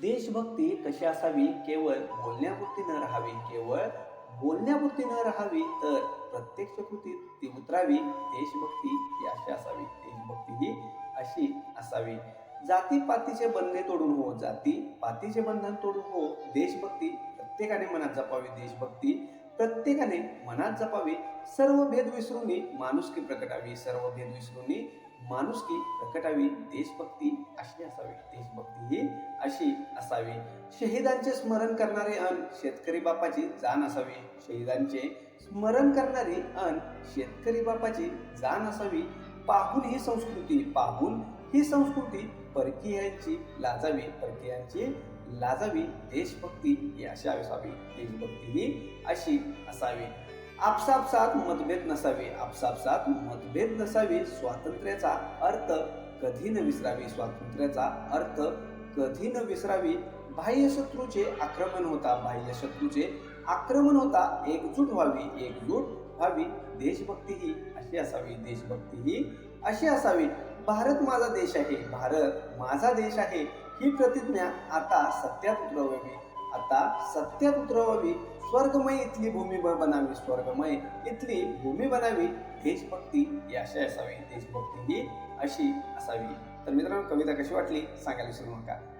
देशभक्ती कशी असावी? केवळ बोलण्यापुरती न राहावी केवळ बोलण्यापुरती न राहावी तर प्रत्यक्ष कृतीत ती उतरावी. देशभक्ती ही अशी असावी. देशभक्ती ही अशी असावी. जाती पातीचे बंधने तोडून हो जाती पातीचे बंधन तोडून हो. देशभक्ती प्रत्येकाने मनात जपावी. देशभक्ती प्रत्येकाने मनात जपावी सर्व भेद विसरून माणुसकी प्रकटावी सर्व भेद विसरून माणुसकी प्रकटावी देशभक्ती अशी असावी. देशभक्ती ही अशी असावी. शहीदांचे स्मरण करणारे अन शेतकरी बापाची जाण असावी. शहीदांचे स्मरण करणारी अन शेतकरी बापाची जाण असावी. पाहून ही संस्कृती पाहून ही संस्कृती परकीयांची लाजावी परकीयांची लाजावी देशभक्ती ही अशी असावी देशभक्ती ही अशी असावी. आपसापसात मतभेद नसावे आपसापसात मतभेद नसावे स्वातंत्र्याचा अर्थ कधी न विसरावी स्वातंत्र्याचा अर्थ कधी न विसरावी. बाह्य शत्रूचे आक्रमण होता बाह्य शत्रूचे आक्रमण होता एकजूट व्हावी एकजूट व्हावी. देशभक्ती ही अशी असावी देशभक्ती ही अशी असावी. भारत माझा देश आहे भारत माझा देश आहे. ही प्रतिज्ञा आता सत्यात उतरवावी. आता सत्यात उतरवावी. स्वर्गमय इथली भूमी ब- बनावी स्वर्गमय इथली भूमी बनावी देशभक्ती ही अशी असावी देशभक्ती ही अशी असावी. तर मित्रांनो कविता कशी वाटली? सांगायला विसरू नका.